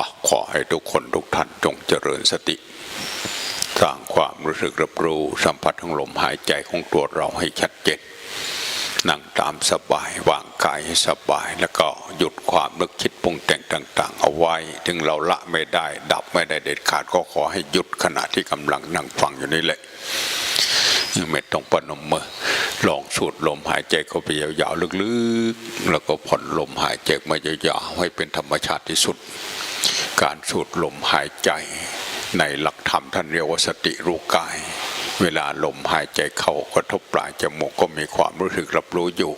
อขอให้ทุกคนทุกท่านจงเจริญสติ สร้างความรู้สึกรับรู้สัมผัสของลมหายใจของตัวเราให้ชัดเจนนั่งตามสบายวางกายให้สบาย แล้วก็หยุดความนึกคิดปรุงแต่งต่าง ๆ เอาไว้ ถึงเราละไม่ได้ ดับไม่ได้เด็ดขาดก็ขอให้หยุดขณะที่กำลังนั่งฟังอยู่นี่แหละไม่ต้องปนมมือลองสูดลมหายใจเข้าไปยาวๆลึกๆ แล้วก็ผ่อนลมหายใจมายาวๆให้เป็นธรรมชาติที่สุด การสูดลมหายใจในหลักธรรมท่านเรียกว่าสติรู้กาย เวลาลมหายใจเข้ากระทบปลายจมูกก็มีความรู้สึกรับรู้อยู่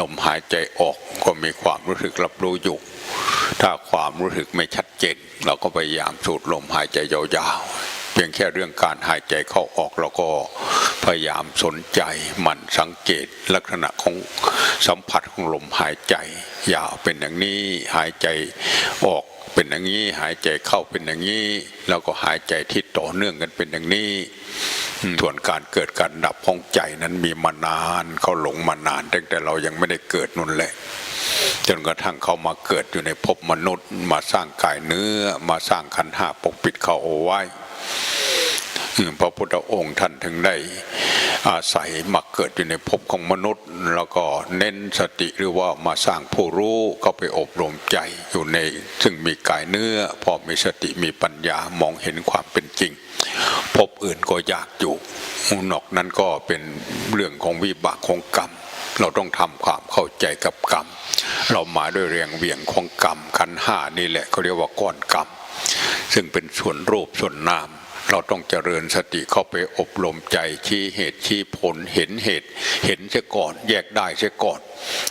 ลมหายใจออกก็มีความรู้สึกรับรู้อยู่ ถ้าความรู้สึกไม่ชัดเจน เราก็พยายามสูดลมหายใจยาวๆ เพียงแค่เรื่องการหายใจเข้าออกเราก็พยายามสนใจมันสังเกตลักษณะของสัมผัสของลมหายใจยาวเป็นอย่างนี้หายใจออก เป็นอย่างนี้ หายใจเข้าเป็นอย่างนี้แล้วก็หายใจที่ต่อเนื่องกันเป็นอย่างนี้อืมส่วนการเกิดการดับของใจนั้นมีมานานเขาหลงมานานตั้งแต่เรายังไม่ได้เกิดนุ่นแหละจนกระทั่งเขามาเกิดอยู่ในภพมนุษย์ มาสร้างกายเนื้อ มาสร้างขันธ์ห้าปกปิดเขาเอาไว้พระพุทธองค์ท่านถึงได้ อาศัยมาเกิดอยู่ในภพของมนุษย์ แล้วก็เน้นสติหรือว่ามาสร้างผู้รู้ก็ไปอบรมใจอยู่ใน ซึ่งมีกายเนื้อ พอมีสติมีปัญญามองเห็นความเป็นจริงภพอื่นก็อยากอยู่นอกนั้นก็เป็นเรื่องของวิบากของกรรม เราต้องทำความเข้าใจกับกรรม เรามาด้วยเรียงเวียงของกรรมขันห้านี่แหละเขาเรียกว่าก้อนกรรม ซึ่งเป็นส่วนรูปส่วนนาม เราต้องเจริญสติเข้าไปอบรมใจชี้เหตุชี้ผลเห็นเหตุ เห็นเสียก่อน แยกได้เสียก่อน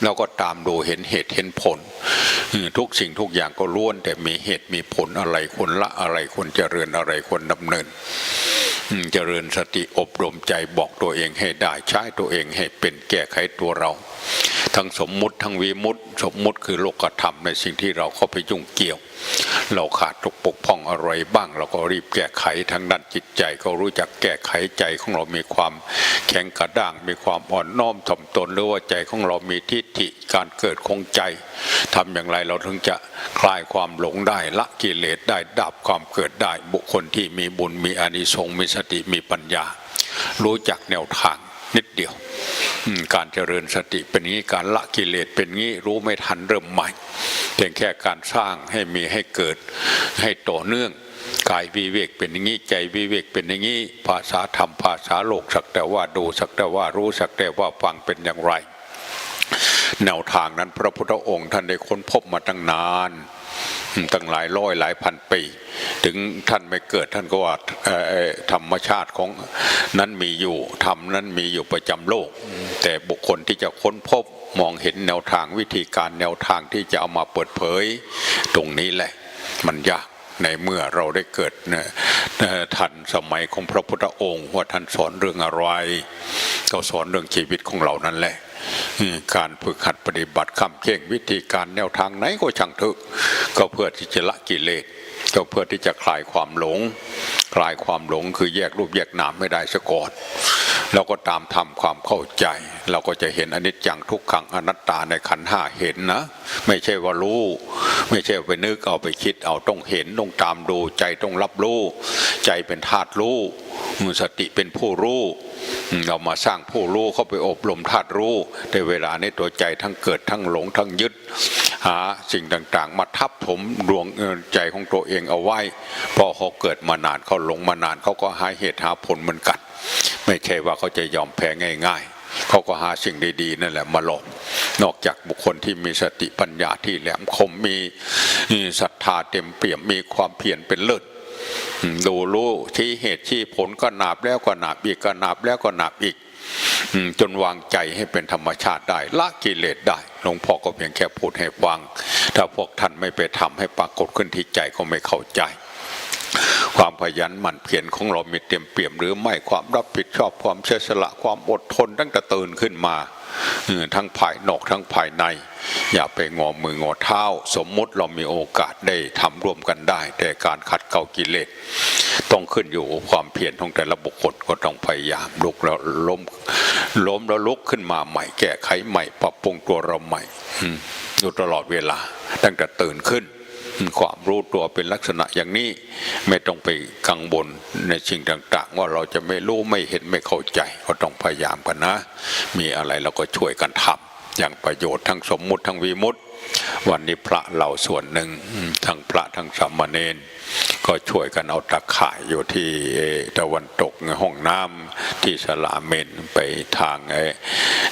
แล้วก็ตามดูเห็นเหตุเห็นผล ทุกสิ่งทุกอย่างก็ล้วน แต่มีเหตุมีผลอะไรควรละอะไรควรเจริญอะไรควรดำเนินเจริญสติอบรมใจบอกตัวเองให้ได้ใช้ตัวเองให้เป็นแก้ไขตัวเรา ทั้งสมมุติทั้งวิมุติ สมมุติคือโลกธรรมในสิ่งที่เราเข้าไปยุ่งเกี่ยว เราขาดตกปกพ่องอะไรบ้าง เราก็รีบแก้ไขทั้งด้านจิตใจก็รู้จักแก้ไขใจของเรามีความแข็งกระด้าง มีความอ่อนน้อมถ่อมตนหรือว่าใจของเรามีทิฏฐิการเกิดของใจทำอย่างไรเราถึงจะคลายความหลงได้ละกิเลสได้ดับความเกิดได้ บุคคลที่มีบุญมีอานิสงส์มีสติมีปัญญา รู้จักแนวทางนิดเดียวการเจริญสติเป็นงี้การละกิเลสเป็นงี้รู้ไม่ทันเริ่มใหม่ เพียงแค่การสร้างให้มีให้เกิดให้ต่อเนื่องกายวิเวกเป็นอย่างนี้ใจวิเวกเป็นอย่างนี้ภาษาธรรมภาษาโลกสักแต่ว่าดูสักแต่ว่ารู้สักแต่ว่าฟังเป็นอย่างไร แนวทางนั้นพระพุทธองค์ท่านได้ค้นพบมาตั้งนานตั้งหลายร้อยหลายพันปี ถึงท่านไม่เกิดท่านก็ว่าธรรมชาติของนั้นมีอยู่ธรรมนั้นมีอยู่ประจำโลก แต่บุคคลที่จะค้นพบ มองเห็นแนวทางวิธีการแนวทางที่จะเอามาเปิดเผย ตรงนี้แหละ มันยากในเมื่อเราได้เกิดเนี่ยทันสมัยของพระพุทธองค์ว่าท่านสอนเรื่องอะไรก็สอนเรื่องชีวิตของเรานั่นแหละการฝึกหัดปฏิบัติคำเข่งวิธีการแนวทางไหนก็ช่างเถอะก็เพื่อที่จะละกิเลสก็เพื่อที่จะคลายความหลง คลายความหลงคือแยกรูปแยกนามไม่ได้ซะก่อน แล้วก็ตามทำความเข้าใจ เราก็จะเห็นอนิจจังทุกขังอนัตตาในขันห้าเห็นนะ ไม่ใช่ว่ารู้ ไม่ใช่ไปนึกเอาไปคิดเอาต้องเห็นต้องตามดูใจต้องรับรู้ ใจเป็นธาตุรู้สติเป็นผู้รู้เรามาสร้างผู้รู้เข้าไปอบรมธาตุรู้ในเวลาในตัวใจทั้งเกิดทั้งหลงทั้งยึดหาสิ่งต่างๆ มาทับถมดวงใจของตัวเองเอาไว้พอเขาเกิดมานานเขาหลงมานานเขาก็หาเหตุหาผลเหมือนกัน ไม่ใช่ว่าเขาจะยอมแพ้ง่าย ๆ เขาก็หาสิ่งดีๆนั่นแหละมาหลอกนอกจากบุคคลที่มีสติปัญญาที่แหลมคมมีศรัทธาเต็มเปี่ยมมีความเพียรเป็นเลิศดูรู้ชี้เหตุชี้ผลก็หนาบแล้วก็หนาบอีกก็หนาบแล้วก็หนาบอีกจนวางใจให้เป็นธรรมชาติได้ละกิเลสได้หลวงพ่อก็เพียงแค่พูดให้ฟัง ถ้าพวกท่านไม่ไปทำให้ปรากฏขึ้นที่ใจก็ไม่เข้าใจ ความขยันหมั่นเพียรของเรามีเต็มเปี่ยม หรือไม่ความรับผิดชอบความเสียสละความอดทนตั้งแต่ตื่นขึ้นมาทั้งภายนอกทั้งภายใน อย่าไปงอมืองอเท้า สมมติเรามีโอกาสได้ทำร่วมกันได้ แต่การขัดเกลากิเลสต้องขึ้นอยู่ความเพียรของแต่ละบุคคลก็ต้องพยายามลุกแล้วล้มล้มแล้วลุกขึ้นมาใหม่ แก้ไขใหม่ปรับปรุงตัวเราใหม่อยู่ตลอดเวลาตั้งแต่ตื่นขึ้น ความรู้ตัวเป็นลักษณะอย่างนี้ไม่ต้องไปกังวลในสิ่งต่าง ๆ ว่าเราจะไม่รู้ไม่เห็นไม่เข้าใจ ก็ต้องพยายามกันนะ มีอะไรเราก็ช่วยกันทำอย่างประโยชน์ทั้งสมมุติทั้งวิมุติวันนี้พระเราส่วนหนึ่งทั้งพระทั้งสามเณรก็ช่วยกันเอาตะข่ายอยู่ที่ตะวันตกห้องน้ำที่สลาเมนไปทางเอ่อ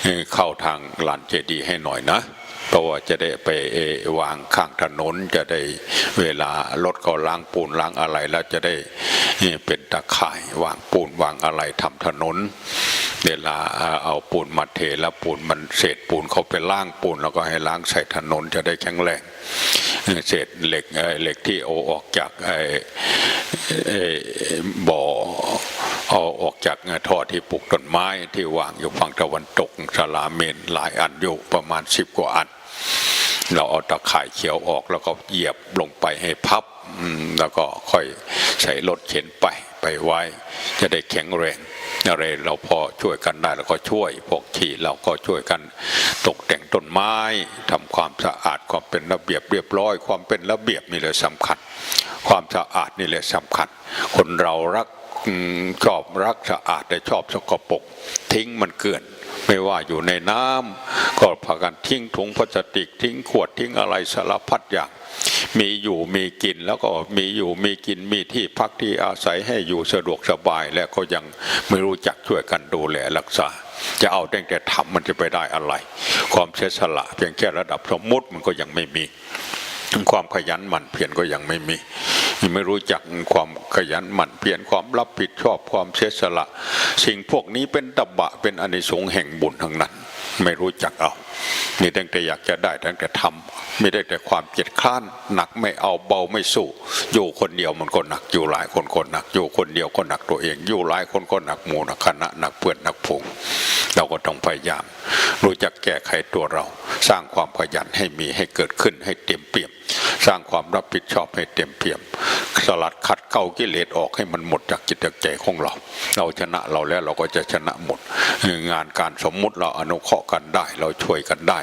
เอ่อเข้าทางลานเจดีย์ให้หน่อยนะ เพราะว่าจะได้ไปเอวางข้างถนนจะได้เวลารถเขาล้างปูนล้างอะไรแล้วจะได้เป็นตะข่ายวางปูนวางอะไรทำถนน เวลาเอาปูนมาเทแล้วปูนมันเศษปูนเขาไปล้างปูน แล้วก็ให้ล้างใส่ถนนจะได้แข็งแรงเศษเหล็กเหล็กที่เอออกจากไอ้บ่อ เอาออกจากท่อที่ปลูกต้นไม้ที่วางอยู่ฝั่งตะวันตกสลาเมนหลายอันอยู่ประมาณสิบกว่าอัน เราเอาตะข่ายเขียวออกแล้วก็เหยียบลงไปให้พับแล้วก็ค่อยใช้รถเข็นไปไปไว้ จะได้แข็งแรงอะไรเราพอช่วยกันได้เราก็ช่วย พวกขี่เราก็ช่วยกันตกแต่งต้นไม้ทำความสะอาดความเป็นระเบียบเรียบร้อย ความเป็นระเบียบนี่แหละสำคัญ ความสะอาดนี่แหละสำคัญ คนเรารัก ชอบรักสะอาดแต่ชอบสกปรกทิ้งมันเกลื่อนไม่ว่าอยู่ในน้ำก็พากันทิ้งถุงพลาสติกทิ้งขวดทิ้งอะไรสารพัดอย่าง มีอยู่มีกินแล้วก็มีอยู่มีกินมีที่พักที่อาศัยให้อยู่สะดวกสบายและก็ยังไม่รู้จักช่วยกันดูแลรักษา จะเอาแต่แต่ทำมันจะไปได้อะไร ความเสียสละเพียงแค่ระดับสมมุติมันก็ยังไม่มีความขยันหมั่นเพียรก็ยังไม่มี ไม่รู้จักความขยันหมั่นเพียรความรับผิดชอบความเสียสละ สิ่งพวกนี้เป็นตบะเป็นอนิสงส์แห่งบุญทั้งนั้น ไม่รู้จักเอามีตั้งแต่อยากจะได้ตั้งแต่ทำไม่ได้แต่ความเกียจคร้านหนักไม่เอาเบาไม่สู้ อยู่คนเดียวมันก็หนักอยู่หลายคนก็หนัก อยู่คนเดียวก็หนักตัวเอง อยู่หลายคนก็หนักหมู่หนักคณะหนักเพื่อนหนักผงเราก็ต้องพยายาม รู้จักแก้ไขตัวเรา สร้างความขยันให้มีให้เกิดขึ้นให้เต็มเปี่ยม สร้างความรับผิดชอบให้เต็มเปี่ยม สลัดขัดเกลากิเลสออกให้มันหมดจากจิตจากใจของเรา เราชนะเราแล้วเราก็จะชนะหมด งานการสมมุติเราอนุเคราะห์กันได้ เราช่วยกันได้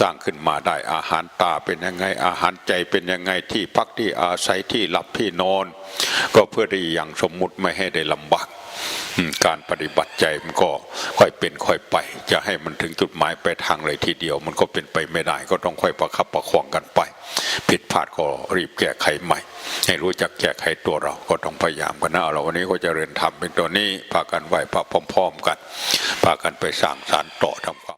สร้างขึ้นมาได้อาหารตาเป็นยังไงอาหารใจเป็นยังไงที่พักที่อาศัยที่หลับที่นอน ก็เพื่อที่อย่างสมมุติไม่ให้ได้ลำบาก การปฏิบัติใจมันก็ค่อยเป็นค่อยไป จะให้มันถึงจุดหมายไปลายทางเลยทีเดียว มันก็เป็นไปไม่ได้ก็ต้องค่อยประคับประคองกันไป ผิดพลาดก็รีบแก้ไขใหม่ ให้รู้จักแก้ไขตัวเราก็ต้องพยายามกันนะเราวันนี้ก็จะเรียนทำเป็นตัวนี้พากันไหวพระพร้อม ๆ กันพากันไปสร้างสารต่อทำความ